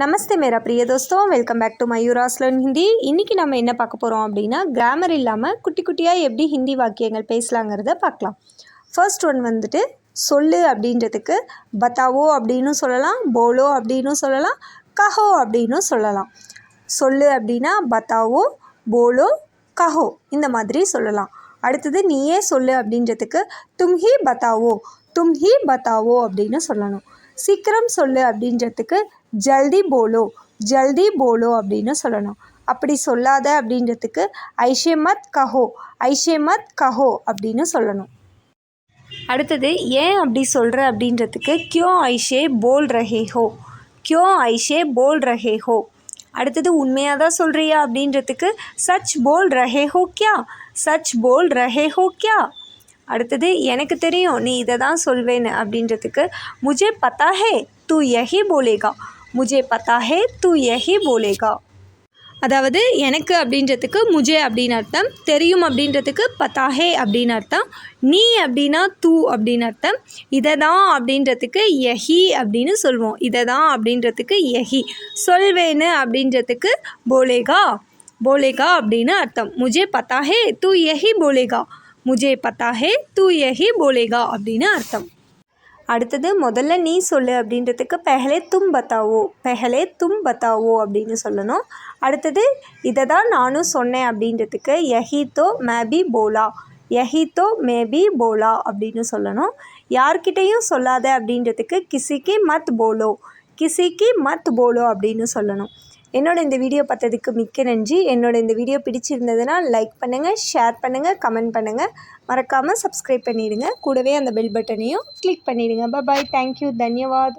நமஸ்தே மேரா பிரிய தோஸ்தோம் வெல்கம் பேக் டு மயூராஸ்லன் ஹிந்தி இன்றைக்கி நம்ம என்ன பார்க்க போகிறோம் அப்படின்னா கிராமர் இல்லாமல் குட்டி குட்டியாக எப்படி ஹிந்தி வாக்கியங்கள் பேசலாங்கிறத பார்க்கலாம். ஃபர்ஸ்ட் ஒன் வந்துட்டு சொல்லு அப்படின்றதுக்கு பத்தாவோ அப்படின்னு சொல்லலாம் போலோ அப்படின்னு சொல்லலாம் கஹோ அப்படின்னு சொல்லலாம். சொல்லு அப்படின்னா பத்தாவோ போலோ கஹோ இந்த மாதிரி சொல்லலாம். அடுத்தது நீயே சொல்லு அப்படின்றதுக்கு தும்ஹி பத்தாவோ தும்ஹி பத்தாவோ அப்படின்னு சொல்லணும். சீக்கிரம் சொல்லு அப்படின்றதுக்கு ஜல்தி போலோ ஜல்தி போலோ அப்படின்னு சொல்லணும். அப்படி சொல்லாத அப்படின்றதுக்கு ஐஷே மத் கஹோ ஐஷே மத் கஹோ அப்படின்னு சொல்லணும். அடுத்தது ஏன் அப்படி சொல்கிற அப்படின்றதுக்கு கியோ ஐஷே போல் ரஹே ஹோ கியோ ஐஷே போல் ரஹே ஹோ அடுத்தது உண்மையாக தான் சொல்கிறியா அப்படின்றதுக்கு சச் போல் ரஹே ஹோ கியா சச் போல் ரஹே ஹோ கியா. அடுத்தது எனக்கு தெரியும் நீ இதை தான் சொல்வேன்னு அப்படின்றதுக்கு முஜே பத்தா ஹே தூ யஹி போலேகா. முஜே பத்தா ஹே தூ யஹி போலேகா. அதாவது எனக்கு அப்படின்றதுக்கு முஜே அப்படின்னு அர்த்தம் தெரியும் அப்படின்றதுக்கு பத்தாஹே அப்படின்னு அர்த்தம் நீ அப்படின்னா தூ அப்படின்னு அர்த்தம் இதை தான் அப்படின்றதுக்கு யஹி அப்படின்னு சொல்லுவோம் இதை தான் அப்படின்றதுக்கு யஹி சொல்வேன்னு அப்படின்றதுக்கு போலேகா போலேகா அப்படின்னு அர்த்தம் முஜே பத்தாஹே தூ யஹி போலேகா முஜே பத்தாஹே தூ யஹி போலேகா அப்படின்னு அர்த்தம். அடுத்தது முதல்ல நீ சொல்லு அப்படின்றதுக்கு பெஹலே தும் பத்தாவோ பெஹலே தும் பத்தாவோ அப்படின்னு சொல்லணும். அடுத்தது இதை தான் நானும் சொன்னேன் அப்படின்றதுக்கு யஹி தோ மேபி போலா யஹி தோ மேபி போலா அப்படின்னு சொல்லணும். யார்கிட்டையும் சொல்லாத அப்படின்றதுக்கு கிசிக்கு மத் போலோ கிசிக்கு மத் போலோ அப்படின்னு சொல்லணும். என்னோட இந்த வீடியோ பார்த்ததுக்கு மிக்க நன்றி. என்னோட இந்த வீடியோ பிடிச்சிருந்ததுன்னா லைக் பண்ணுங்கள் ஷேர் பண்ணுங்கள் கமெண்ட் பண்ணுங்கள் மறக்காமல் சப்ஸ்கிரைப் பண்ணிவிடுங்க கூடவே அந்த பெல் பட்டனையும் கிளிக் பண்ணிவிடுங்க பாய் தேங்க்யூ தன்யவாத்.